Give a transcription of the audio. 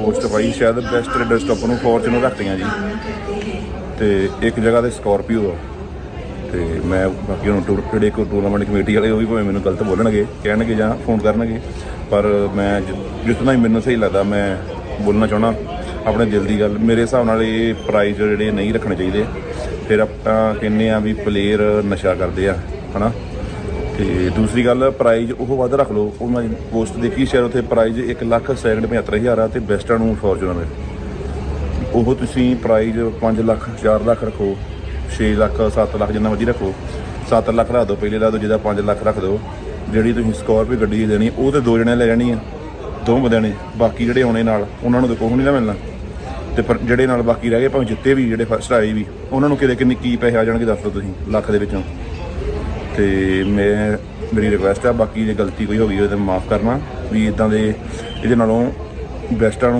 Post ਪਾਈ ਸ਼ਾਇਦ best raider stop ਨੂੰ ਫੋਰਚੂਨਰ ਰੱਖਤੀਆਂ ਜੀ। ਤੇ ਇੱਕ ਜਗ੍ਹਾ ਤੇ ਸਕੋਰਪੀਓ ਆ। ਤੇ ਮੈਂ ਬਾਕੀ ਹੁਣ ਟੂਰ ਜਿਹੜੇ ਕੋ ਟੂਰਨਾਮੈਂਟ ਕਮੇਟੀ ਵਾਲੇ, ਉਹ ਵੀ ਭਾਵੇਂ ਮੈਨੂੰ ਗਲਤ ਬੋਲਣਗੇ, ਕਹਿਣਗੇ ਜਾਂ ਫੋਨ ਕਰਨਗੇ। ਪਰ ਮੈਂ ਜਿ- ਜਿਤਨਾ ਹੀ ਮੈਨੂੰ ਸਹੀ ਲੱਗਦਾ, ਮੈਂ ਬੋਲਣਾ ਚਾਹਣਾ ਆਪਣੇ ਦਿਲ ਦੀ ਗੱਲ। ਮੇਰੇ ਹਿਸਾਬ ਨਾਲ ਇਹ ਪ੍ਰਾਈਜ਼ ਜਿਹੜੇ ਨਹੀਂ ਰੱਖਣੇ ਚਾਹੀਦੇ। ਫਿਰ ਆਪਾਂ ਕਹਿੰਦੇ ਆ ਵੀ ਪਲੇਅਰ ਨਸ਼ਾ ਕਰਦੇ ਆ, ਹਨਾ? ਤੇ ਦੂਸਰੀ ਗੱਲ ਪ੍ਰਾਈਜ਼ ਉਹ ਵੱਧ ਰੱਖ ਲਓ। ਉਹਨਾਂ ਮੈਂ ਪੋਸਟ ਦੇਖੀ ਸ਼ਾਇਦ ਉੱਥੇ ਪ੍ਰਾਈਜ਼ 1 ਲੱਖ ਸੈਕਿੰਡ 75000 ਆ ਤੇ ਬੈਸਟਾਂ ਨੂੰ ਫੋਰਚੂਨਰ ਉਹ ਤੁਸੀਂ ਪ੍ਰਾਈਜ਼ 5 ਲੱਖ 4 ਲੱਖ ਰੱਖੋ 6 ਲੱਖ 7 ਲੱਖ ਜਿੰਨਾ ਮਰਜ਼ੀ ਰੱਖੋ। 7 ਲੱਖ ਰੱਖ ਦਿਓ ਪਹਿਲੇ ਲਾ ਦਿਓ ਜਿਹਦਾ 5 ਲੱਖ ਰੱਖ ਦਿਓ ਜਿਹੜੀ ਤੁਸੀਂ ਸਕੋਰਪੀਓ ਗੱਡੀ ਦੇਣੀ, ਉਹ ਤੇ ਦੋ ਜਣੇ ਲੈ ਜਾਣੀ ਆ। ਦੋ ਬੰਦਿਆਂ ਨੇ, ਬਾਕੀ ਜਿਹੜੇ ਆਉਣੇ ਨਾਲ, ਉਹਨਾਂ ਨੂੰ ਤਾਂ ਕੁਛ ਨਹੀਂ ਨਾ ਮਿਲਣਾ। ਤੇ ਪਰ ਜਿਹੜੇ ਨਾਲ ਬਾਕੀ ਰਹਿ ਗਏ, ਭਾਵੇਂ ਜਿੱਤੇ ਵੀ, ਜਿਹੜੇ ਫਸਟ ਆਏ ਵੀ, ਉਹਨਾਂ ਨੂੰ ਕਿਤੇ ਕਿੰਨੀ, ਕੀ ਪੈਸੇ ਆ ਜਾਣਗੇ ਦੱਸ ਦਿਓ ਤੁਸੀਂ, ਲੱਖ ਦੇ ਵਿੱਚੋਂ। ਤੇ ਮੈਂ, ਮੇਰੀ ਰਿਕੁਐਸਟ ਆ, ਬਾਕੀ ਜੇ ਗਲਤੀ ਕੋਈ ਹੋ ਗਈ ਹੋਵੇ ਤਾਂ ਮਾਫ ਕਰਨਾ, ਵੀ ਇਦਾਂ ਦੇ ਇਹਦੇ ਨਾਲੋਂ ਬੈਸਟਾਂ ਨੂੰ